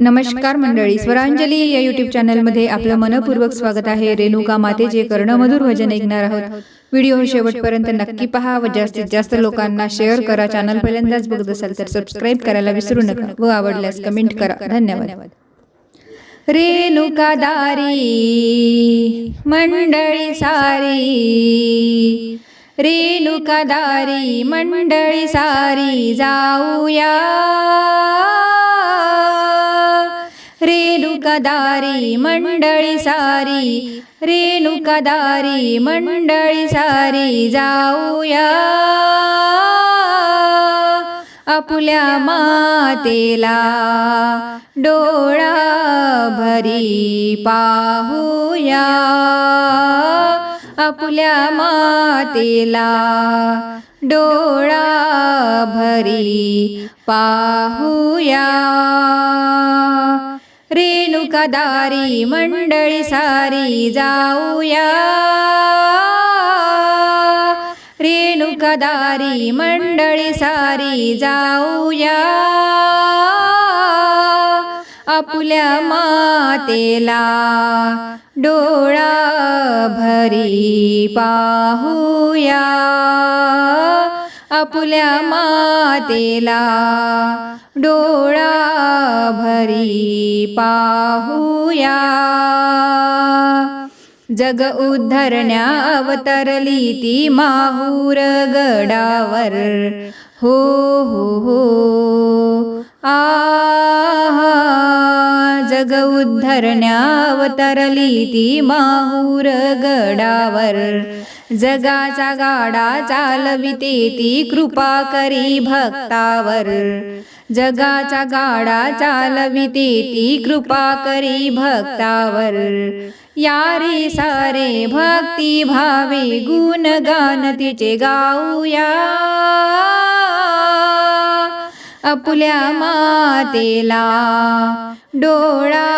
नमस्कार मंडळी स्वरांजली या युट्यूब चॅनलमध्ये आपलं मनपूर्वक स्वागत आहे. रेणुका मातेचे कर्णमधुर भजन ऐकणार आहोत. व्हिडिओ शेवटपर्यंत नक्की पहा व जास्तीत जास्त लोकांना शेअर करा. चॅनल पहिल्यांदाच बघत असाल तर सबस्क्राईब करायला विसरू नका. व आवडल्यास कमेंट करा. धन्यवाद. रेणुका दारी मंडळी सारी. रेणुका दारी मंडळी सारी. जाऊया. रेणुकदारी मंडळी सारी रेणुकदारी मंडळी सारी जाऊया आपुल्या मातेला डोळा भरी पाहूया आपुल्या मातेला डोळा भरी पाहूया कदारी मंडळी सारी जाऊया. रेणुकादारी मंडळी सारी जाऊया. आपुल्या मातेला डोळा भरी पाहूया. आपल्या मातेला डोळा भरी पाहूया. जग उद्धरण्या अवतरली ती माहूर गडावर. हो हो हो. आहा. जग उद्धरण्यावतरली ती माहूर गडावर जगाचा गाडा चालविते ती कृपा करी भक्तावर. जगाचा गाडा चालविते ती कृपा करी भक्तावर. यारे सारे भक्ती भावे गुणगान तिचे गाऊया. आपल्या मातेला डोळा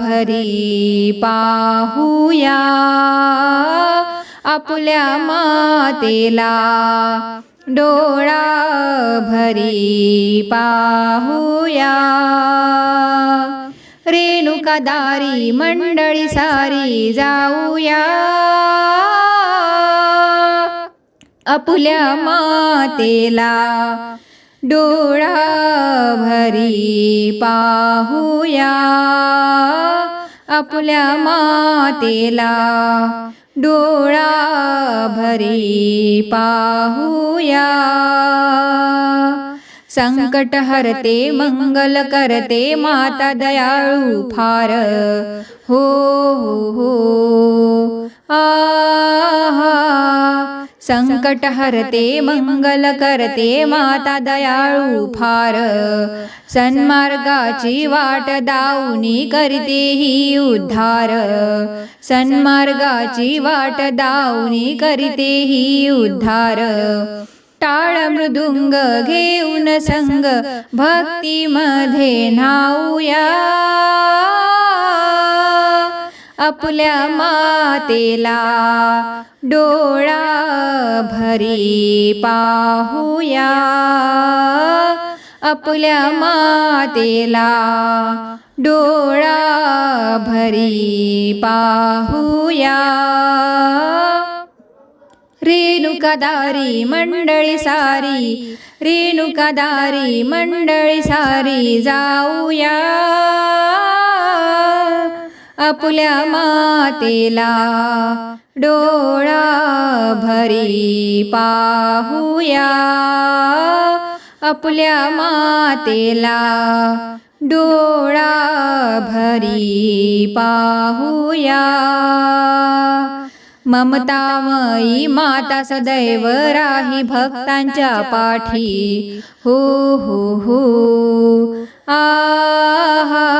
भरी पाहूया. आपल्या मातेला डोळा भरी पाहूया. रेणुकादारी मंडळी सारी जाऊया. आपुल्या मातेला डोळा भरी पाहूया. आपल्या मातेला डोळा भरी पाहूया. संकट हरते मंगल करते माता दयाळू फार. हो हो हो. आ संकट हरते मंगल करते माता दयाळू फार. सन्मार्गाची वाट दाऊनी करते ही उद्धार. सन्मार्गाची वाट दाऊनी करते ही उद्धार. टाळ मृदुंग घेऊन संग भक्तीमध्ये नाऊया आपल्या मातेला डोळा भरी पाहूया. आपल्या मातेला डोळा भरी पाहूया. रेणुकादारी मंडळी सारी रेणुकादारी मंडळी सारी जाऊया. आपल्या मातेला डोळा भरी पाहूया. आपल्या मातेला डोळा भरी पाहूया. ममतामयी माता सदैव राही भक्तांच्या पाठी. हो हो हो. आहा.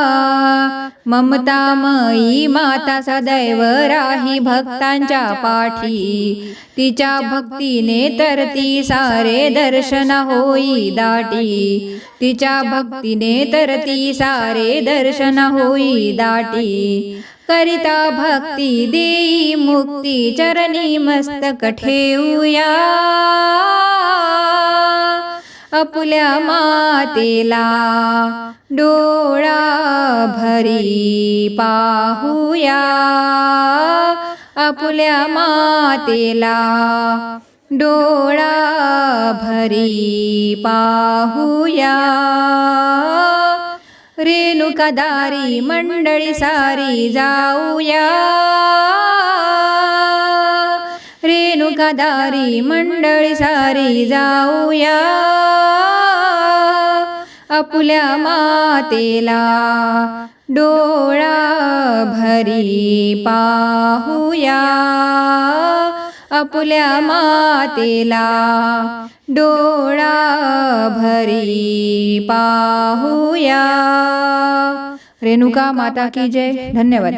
ममतामयी माता सदैव राही भक्तांच्या पाठी. तिच्या भक्तीने तर ती सारे दर्शन होई दाटी. तिच्या भक्तीने तर ती सारे दर्शन होई दाटी. करिता भक्ती देई मुक्ती चरणी मस्तक ठेवूया आपल्या मातेला डोळा भरी पाहूया. आपल्या मातेला डोळा भरी पाहूया. रेणुकादारी मंडळी सारी जाऊया रेणुकादारी मंडळी सारी जाऊया आपल्या मातेला डोळा भरी पाहूया आपल्या मातेला डोळा भरी पाहूया. रेणुका माता की जय. धन्यवाद.